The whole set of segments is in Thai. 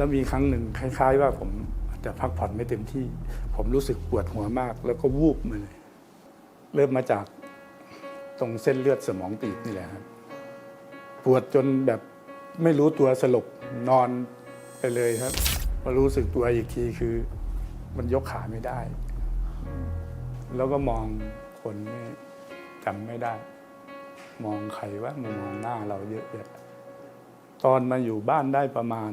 แล้วมีครั้งหนึ่งคล้าย ๆ ว่าผมอาจจะพักผ่อนไม่เต็มที่ ผมรู้สึกปวดหัวมาก แล้วก็วูบมาเลย เริ่มมาจากตรงเส้นเลือดสมองตีบนี่แหละครับปวดจนแบบไม่รู้ตัวสลบนอนไปเลยครับมารู้สึกตัวอีกทีคือ มันยกขาไม่ได้ แล้วก็มองคนไม่จำไม่ได้ มองใครว่ามามองหน้าเราเยอะแยะตอนมาอยู่บ้านได้ประมาณ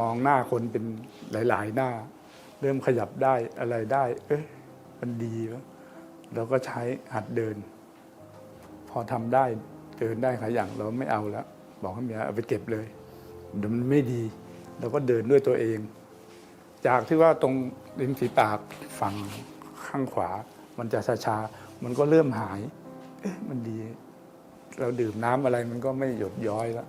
มองหน้าคนเป็นหลาย ๆ หน้า เริ่มขยับได้อะไรได้ เอ๊ะมันดีแล้วเราก็ใช้หัดเดิน พอทำได้เดินได้ขายอย่างเราไม่เอาแล้วบอกให้เมียเอาไปเก็บเลยเดี๋ยวมันไม่ดี เราก็เดินด้วยตัวเอง จากที่ว่าตรงริมฝีปากฝั่งข้างขวา มันจะชาๆมันก็เริ่มหาย เอ๊ะมันดี เราดื่มน้ำอะไรมันก็ไม่หยดย้อยแล้ว